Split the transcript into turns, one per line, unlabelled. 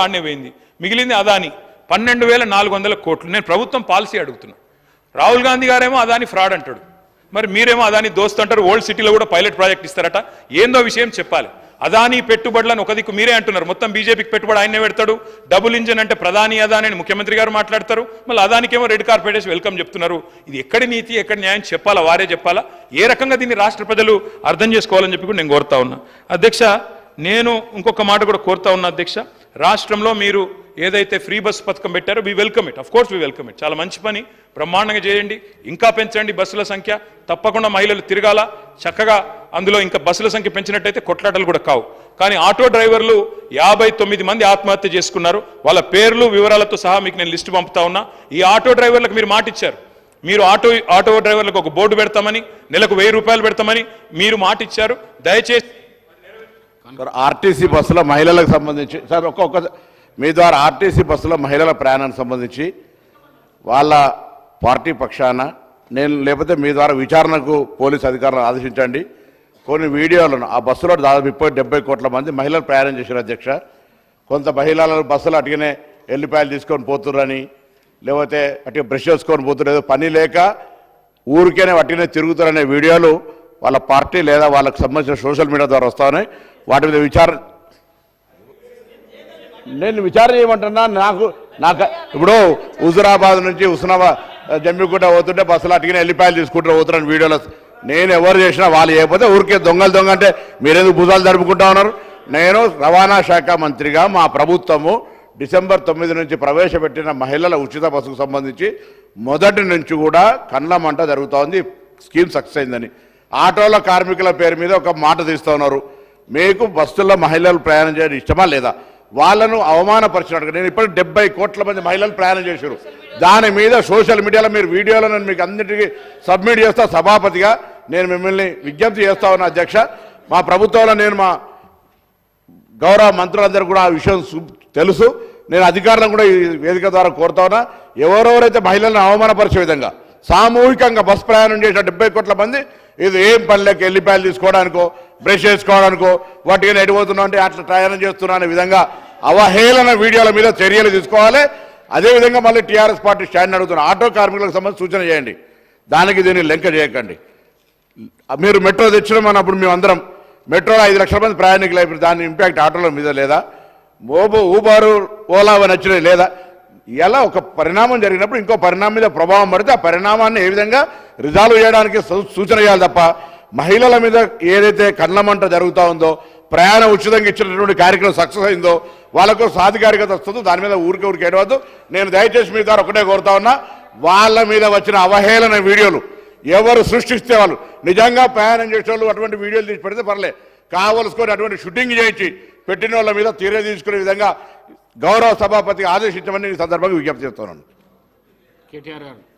ఆడనే పోయింది. మిగిలింది అదాని. పన్నెండు వేల నాలుగు వందల కోట్లు. నేను ప్రభుత్వం పాలసీ అడుగుతున్నా. రాహుల్ గాంధీ గారేమో అదాని ఫ్రాడ్ అంటాడు. మరి మీరేమో అదాని దోస్త్ అంటారు. ఓల్డ్ సిటీలో కూడా పైలట్ ప్రాజెక్ట్ ఇస్తారట. ఏందో విషయం చెప్పాలి. అదాని పెట్టుబడులను ఒక దిక్కు మీరే అంటున్నారు. మొత్తం బీజేపీకి పెట్టుబడి ఆయనే పెడతాడు. డబుల్ ఇంజన్ అంటే ప్రధాని అదాని అని ముఖ్యమంత్రి గారు మాట్లాడతారు. మళ్ళీ అదానికేమో రెడ్ కార్పెట్ వేసి వెల్కమ్ చెప్తున్నారు. ఇది ఎక్కడి నీతి ఎక్కడ న్యాయం చెప్పాలా? వారే చెప్పాలా? ఏ రకంగా దీన్ని రాష్ట్ర ప్రజలు అర్థం చేసుకోవాలని చెప్పి కూడా నేను కోరుతా ఉన్నా. అధ్యక్ష నేను ఇంకొక మాట కూడా కోరుతా ఉన్నా అధ్యక్ష. రాష్ట్రంలో మీరు ఏదైతే ఫ్రీ బస్ పథకం పెట్టారో we welcome it course we welcome it చాలా మంచి పని. బ్రహ్మాండంగా చేయండి. ఇంకా పెంచండి బస్సుల సంఖ్య. తప్పకుండా మహిళలు తిరగాల. చక్కగా అందులో ఇంకా బస్సుల సంఖ్య పెంచినట్టయితే కొట్లాటలు కూడా కావు. కానీ ఆటో డ్రైవర్లు యాభై తొమ్మిది మంది ఆత్మహత్య చేసుకున్నారు. వాళ్ళ పేర్లు వివరాలతో సహా మీకు నేను లిస్టు పంపుతా ఉన్నా. ఈ ఆటో డ్రైవర్లకు మీరు మాట ఇచ్చారు. మీరు ఆటో ఆటో డ్రైవర్లకు ఒక బోర్డు పెడతామని నెలకు వెయ్యి రూపాయలు పెడతామని మీరు మాట ఇచ్చారు. దయచేసి
సార్ ఆర్టీసీ బస్సుల మహిళలకు సంబంధించి సార్ ఒక్కొక్క మీ ద్వారా ఆర్టీసీ బస్సుల మహిళల ప్రయాణానికి సంబంధించి వాళ్ళ పార్టీ పక్షాన నేను లేకపోతే మీ ద్వారా విచారణకు పోలీస్ అధికారులను ఆదేశించండి. కొన్ని వీడియోలను ఆ బస్సులో దాదాపు ముప్పై డెబ్బై కోట్ల మంది మహిళలు ప్రయాణం చేశారు అధ్యక్ష. కొంత మహిళలు బస్సులు అటుగానే ఎల్లిపాయలు తీసుకొని పోతుర్రని లేకపోతే అటు బ్రష్ చేసుకొని పోతున్నారు పని లేక ఊరికేనే అటుగానే తిరుగుతారనే వీడియోలు వాళ్ళ పార్టీ లేదా వాళ్ళకి సంబంధించిన సోషల్ మీడియా ద్వారా వస్తా వాటి మీద విచారణ. నేను విచారణ చేయమంటున్నా నాకు నాకు ఇప్పుడు హుజురాబాద్ నుంచి హుస్నాబాద్ జమ్మికుంట పోతుంటే బస్సులు అటుకుని వెళ్ళిపాయలు తీసుకుంటారు పోతున్నాను వీడియోలో. నేను ఎవరు చేసినా వాళ్ళు చేయకపోతే ఊరికే దొంగలు దొంగ అంటే మీరెందుకు భుజాలు జరుపుకుంటా ఉన్నారు? నేను రవాణా శాఖ మంత్రిగా మా ప్రభుత్వము డిసెంబర్ తొమ్మిది నుంచి ప్రవేశపెట్టిన మహిళల ఉచిత బస్సుకు సంబంధించి మొదటి నుంచి కూడా కండ్ల మంట జరుగుతోంది. స్కీమ్ సక్సెస్ అయిందని. ఆటోల కార్మికుల పేరు మీద ఒక మాట తీస్తూ ఉన్నారు. మీకు బస్సుల్లో మహిళలు ప్రయాణం చేయడం ఇష్టమా లేదా? వాళ్ళను అవమానపరిచినట్టుగా నేను ఇప్పుడు డెబ్బై కోట్ల మంది మహిళలు ప్రయాణం చేశారు. దాని మీద సోషల్ మీడియాలో మీరు వీడియోలో నేను మీకు అన్నిటికీ సబ్మిట్ చేస్తా సభాపతిగా నేను మిమ్మల్ని విజ్ఞప్తి చేస్తా ఉన్నా అధ్యక్ష. మా ప్రభుత్వంలో నేను మా గౌరవ మంత్రులందరూ కూడా ఆ విషయం తెలుసు. నేను అధికారులను కూడా ఈ వేదిక ద్వారా కోరుతా ఉన్నా. ఎవరెవరైతే మహిళలను అవమానపరిచే విధంగా సామూహికంగా బస్ ప్రయాణం చేసిన డెబ్బై కోట్ల మంది ఇది ఏం పనిలోకి ఎల్లిపాయలు తీసుకోవడానికో బ్రష్ చేసుకోవడానికో వాటికి ఎడిపోతున్నా అంటే అట్లా ప్రయాణం చేస్తున్నా అనే విధంగా అవహేళన వీడియోల మీద చర్యలు తీసుకోవాలి. అదేవిధంగా మళ్ళీ టీఆర్ఎస్ పార్టీ స్టాండ్ అడుగుతున్న. ఆటో కార్మికులకు సంబంధించి సూచన చేయండి. దానికి దీన్ని లెంక చేయకండి. మీరు మెట్రో తెచ్చినాం అప్పుడు మేము అందరం మెట్రోలో ఐదు లక్షల మంది ప్రయాణికులు అయిపోయి దాని ఇంపాక్ట్ ఆటోల మీద లేదా? మోబో ఊబారు ఓలా అని వచ్చినాయి లేదా? ఇలా ఒక పరిణామం జరిగినప్పుడు ఇంకో పరిణామం మీద ప్రభావం పడితే ఆ పరిణామాన్ని ఏ విధంగా రిజాల్వ్ చేయడానికి సూచన చేయాలి తప్ప మహిళల మీద ఏదైతే కళ్ళమంట జరుగుతూ ఉందో ప్రయాణం ఉచితంగా ఇచ్చినటువంటి కార్యక్రమం సక్సెస్ అయిందో వాళ్ళకు సాధికారికత వస్తుందో దాని మీద ఊరికే ఊరికి ఏడవద్దు. నేను దయచేసి మీ ద్వారా ఒకటే కోరుతా ఉన్నా వాళ్ళ మీద వచ్చిన అవహేళన వీడియోలు ఎవరు సృష్టిస్తే వాళ్ళు. నిజంగా ప్రయాణం చేసే వాళ్ళు అటువంటి వీడియోలు తీసి పెడితే పర్లేదు కావలసుకొని అటువంటి షూటింగ్ చేయించి పెట్టిన వాళ్ళ మీద తీరే తీసుకునే విధంగా గౌరవ సభాపతికి ఆదేశించమని ఈ సందర్భంగా విజ్ఞప్తి చేస్తున్నాను.
కేటీఆర్ గారు.